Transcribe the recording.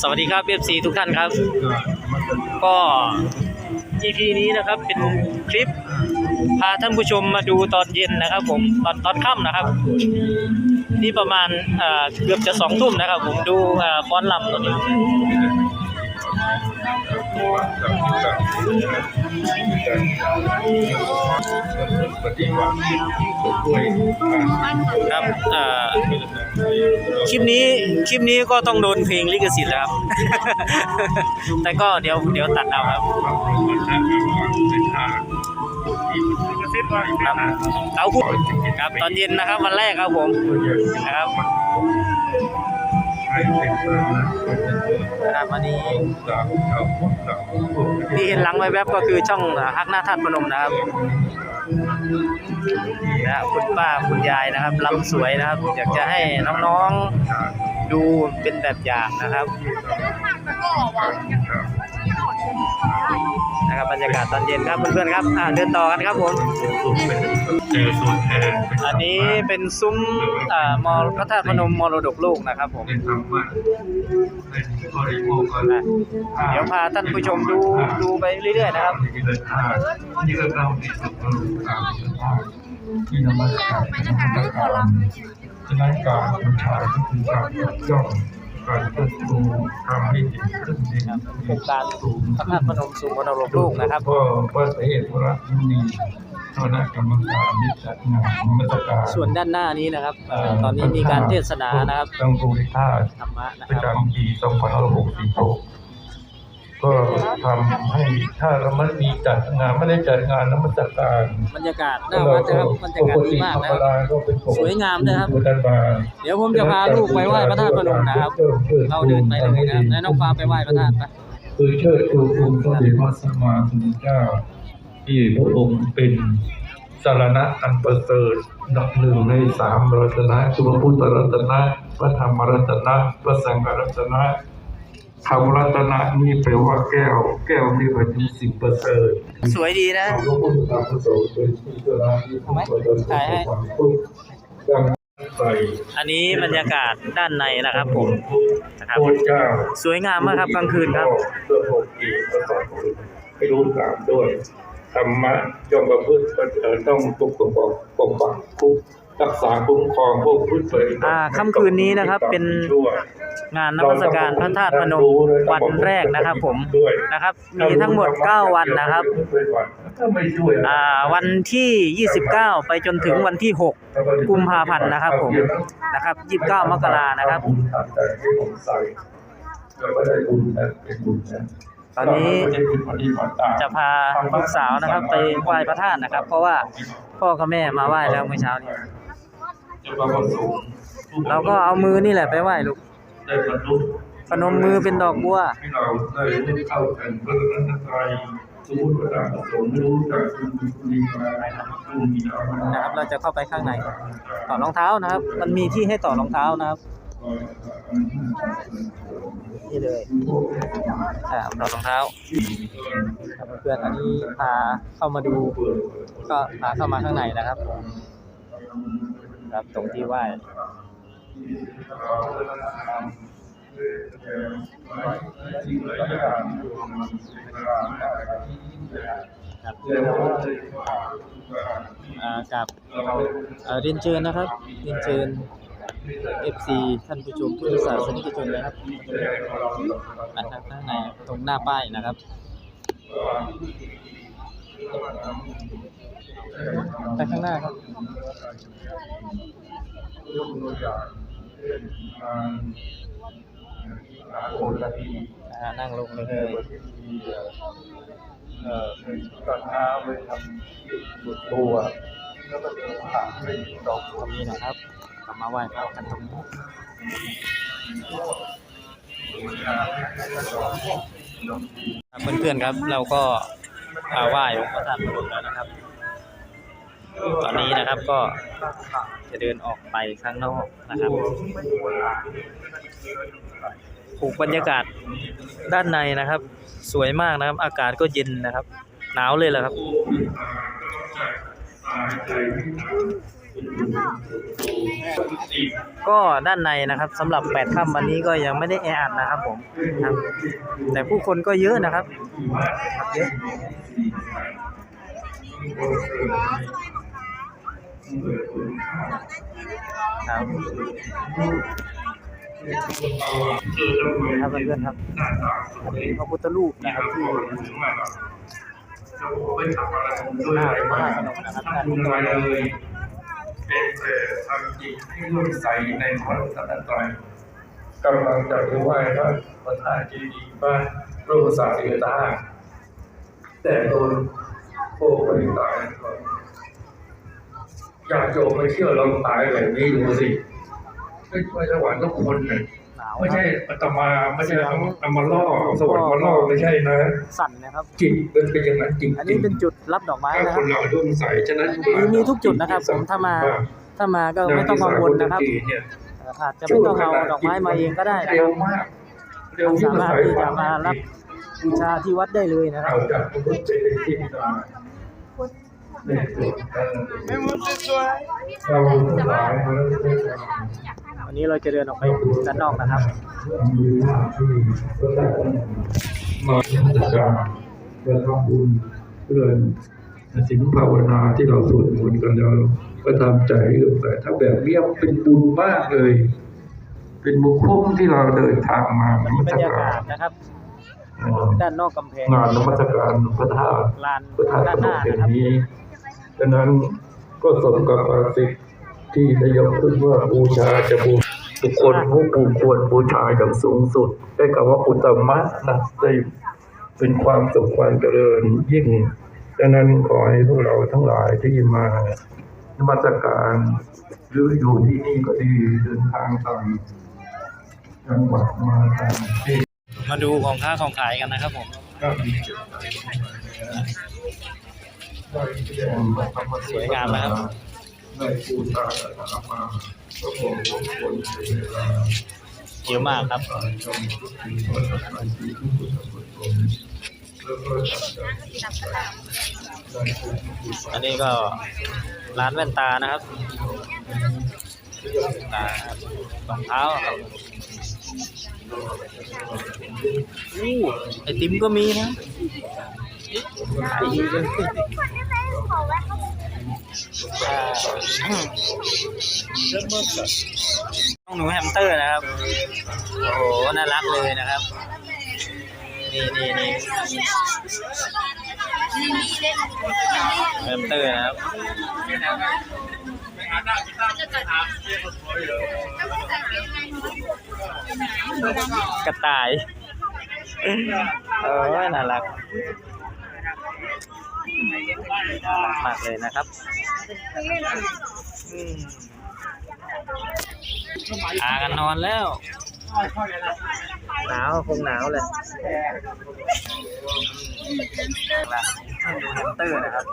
สวัสดีครับเอฟซีทุกท่านครับ ก็ EP นี้นะครับเป็นคลิปพาท่านผู้ชมมาดูตอนเย็นนะครับผมตอนตอนค่ำนะครับ นี่ประมาณอ่าเกือบจะสองทุ่มนะครับ ผมดูอ่าฟ้อนลำตอนนี้ ปฏิวัติด้วยครับอ่าคลิปนี้คลิปนี้ก็ต้องโดนเพลงลิขสิทธิ์แล้วครับ แต่ก็เดี๋ยวเดี๋ยวตัดเอาครับครับเขาพูดครับตอนเย็นนะครับวันแรกครับผมนะครับ นะครับอันนี้ที่เห็นหลังไว้แวบก็คือช่องฮักหน้าทัดพนมนะครับนะคุณป้าคุณยายนะครับลำสวยนะครับ อยากจะให้น้องๆดูเป็นแบบอย่างนะครับ นะครับบรรยากาศตอนเย็นครับเพื่อนๆครับอ่าเดินต่อกันครับผมเจอส่วนแทนอันนี้เป็นซุ้มอ่ามอพระธาตุพนมมรดกโลกนะครับผมเป็นธรรมะเป็นบริโภคกันนะเดี๋ยวพาท่านผู้ชมดูดูไปเรื่อยๆนะครับที่เดินทางที่เราเราที่สุดเราตามที่นมัสการที่นมัสการฉะนั้นการบูชาก็คือการยกย่อง การเทิดทูนทำให้เห็นขึ้นในครับโครงการพระธาตุพนมสู่มรดกโลกนะครับก็วัดเอกวรมุนีคณะกรรมการนิจัดงานนมัสการส่วนด้านหน้านี้นะครับเอ่อตอนนี้มีการเทศนานะครับตั้งภูริท่าตุธรรมะนะปคระรับจำปี2566 ก็ทำให้ถ้าเราไม่มีจัดงานไม่ได้จัดงานนมัสการบรรยากาศหน้าวัดนะครับบรรยากาศดีมากนะครับสวยงามนะครับ เดี๋ยวผมจะพาลูกไปไหว้พระธาตุพนมนะครับเราเดินไปเลยนะครับแล้วน้องฟ้าไปไหว้พระธาตุไปคือเชิดชูคุณพระเดชพระสัมมาสัมพุทธเจ้า ที่พระองค์เป็นสารณะอันประเสริฐดับหนึ่งในสามรัตนะคือพระพุทธรัตนะพระธรรมรัตนะพระสังฆรัตนะ คำรัตนะนี่แปลว่าแก้ว แก้วที่บรรจุสิ่งประเสริฐสวยดีนะพระพุทธธรรมพระสงฆ์เป็นที่สระที่ผู้ประเสริฐถ่ายให้ทุกดังใส่อันนี้บรรยากาศด้านในนะครับผมนะครับโพระเจ้าสวยงามมากครับกลางคืนครับเพื่อปกกีพระสอนคุณให้รู้ตามด้วยธรรมะย่อมประพฤติเอ่อต้องปกป้องปกปักคุ้มรักษาคุ้มครองพวกพืชเผยอ่าค่ำคืนนี้นะครับเป็นชั่ว งานนมัสการพระธาตุพนมวันแรกนะครับ ผมนะครับ มีทั้งหมด 9 วันนะครับถ้าไม่ช่วยอ่าวันที่ 29 ไปจนถึงวันที่ 6 กุมภาพันธ์นะครับ ผมนะครับ 29 มกรานะครับบุญทำแต่ที่ผมใส่แล้วก็ได้บุญนะเป็นบุญนะตอนนี้ไม่ใช่บุญปฏิบัติตามจะพาลูกสาวนะครับ ไปไหว้พระธาตุนะครับ เพราะว่าพ่อกับแม่มาไหว้แล้วเมื่อเช้านี้จะประสบเราก็เอามือนี่แหละไปไหว้ลูก ได้บรรลุพนมมือเป็นดอกบัวให้เราได้รู้เข้าถึงพระรัตนตรัยสมมติว่าตามประสงค์รู้จักคุณคุณดีมาคุณมีธรรมนะครับ เราจะเข้าไปข้างในต่อรองเท้านะครับ มันมีที่ให้ต่อรองเท้านะครับนี่เลยอ่าต่อรองเท้าครับเพื่อนๆอันนี้พาเข้ามาดู ก็พาเข้ามาข้างในนะครับ ครับตรงที่ไหว้ ครับอ่ากับเอ่อเรียนเชิญนะครับเรียนเชิญ FC ท่านผู้ชมผู้ศาสนิกชนนะครับมาทางข้างในตรงหน้าป้ายนะครับไปข้างหน้าครับ อย่างเช่นการหาโอลาทีอ่านั่งลงเลย เอ่อตัดเท้าไปทำสุดตัว แล้วก็เดินผ่านไปดอกตรงนี้นะครับกลับมาไหว้พระกันตรงนี้เพื่อนๆครับเราก็มาไหว้องค์พระธาตุพนมแล้วนะครับ ตอนนี้นะครับก็จะเดินออกไปข้างนอกนะครับผูกบรรยากาศด้านในนะครับ สวยมากนะครับ อากาศก็เย็นนะครับ หนาวเลยแหละครับก็ด้านในนะครับสำหรับแปดค่ำวันนี้ก็ยังไม่ได้แออัดนะครับผมครับแต่ผู้คนก็เยอะนะครับครับเยอะ ครับครับเพื่อนครับอันนี้พระพุทธรูปนะครับที่ไม่ทำอะไรด้วยอะไรมาคุณมาเลยเป็นแต่ทำจิตให้รุ่มใสในพระรัตนตรัยกำลังจะไปไหว้พระประธานเจดีย์บ้านโรมศาสตร์เอตาแต่โดนโคไปตายก่อน อยากโยมไม่เชื่อเราตายแบบนี้ดูสิไม่ใช่สวรรค์ทุกคนเนี่ยหนาวไม่คใช่รับอาตมาไม่ใช่เอาเอามาล่อเอาสวรรค์มาล่อไม่ใช่นะสั่นนะครับจิตมันเป็นอย่างนั้นจริงๆอันนี้เป็นจุดรับดอกไม้ถ้านะคครับนเราร่วมใส่ฉะนั้นมีมีทุกจุดนะครับผมถ้ามาถ้ามาก็ไม่ต้องกังวลนะครับเนี่ยอาจจะไม่ต้องเอาดอกไม้มาเองก็ได้นะคเร็รัวบมากเร็วยิ่สางมารถสายที่ฟ้จะมารับบูชาที่วัดได้เลยนะครับ เอาจากมนุษย์เป็นที่ได้เนี่ยเราทั้งหลายมาแล้วด้วยกันวันนี้เราจะเดินออกไปด้านนอกนะครับมีหน้าที่ก็ได้มาทำการเพื่อทำบุญเพื่อสิ่งภาวนาที่เราสวดมนต์กันเราก็ทำใจให้ลงไปถ้าแบบเนี้ยเป็นบุญมากเลย เป็นบุญคุ้มที่เราเดินทางมาวันนนี้มับรสรยากาการศนะครับเอ่อด้านนอกกำแพงงานนมัสการพระธาตุลานพระธาตุด้านพหนน้ามแห่นะงครับนี้ ดังนั้นก็สมกับภาษิตที่ได้ยกขึ้นว่าบูชาจะบูบุคคลผู้ปูควรบูชาอย่างสูงสุด ได้คำว่าอุตมะนะได้เป็นความสุขความเจริญยิ่งดังนั้นขอให้พวกเราทั้งหลายที่มานมัสการหรืออยู่ที่นี่ก็ดีเดินทางต่างจังหวัดมาต่างประเทศมาดูของค้าของขายกันนะครับผม สวยงามนะครับเยอะมากครับอันนี้ก็ร้านแว่นตานะครับตารองเท้าครับอู้ไอติมก็มีนะขายดีเลย น้องหนูแฮมสเตอร์นะครับ โอ้โห น่ารักเลยนะครับ นี่นี่นี่แฮมสเตอร์นะครับกระต่าย เออ น่ารัก น่ารักมากเลยนะครับอืมพากันนอนแล้ว หนาวคงหนาวเลยละดูแฮมสเตอร์นะครับ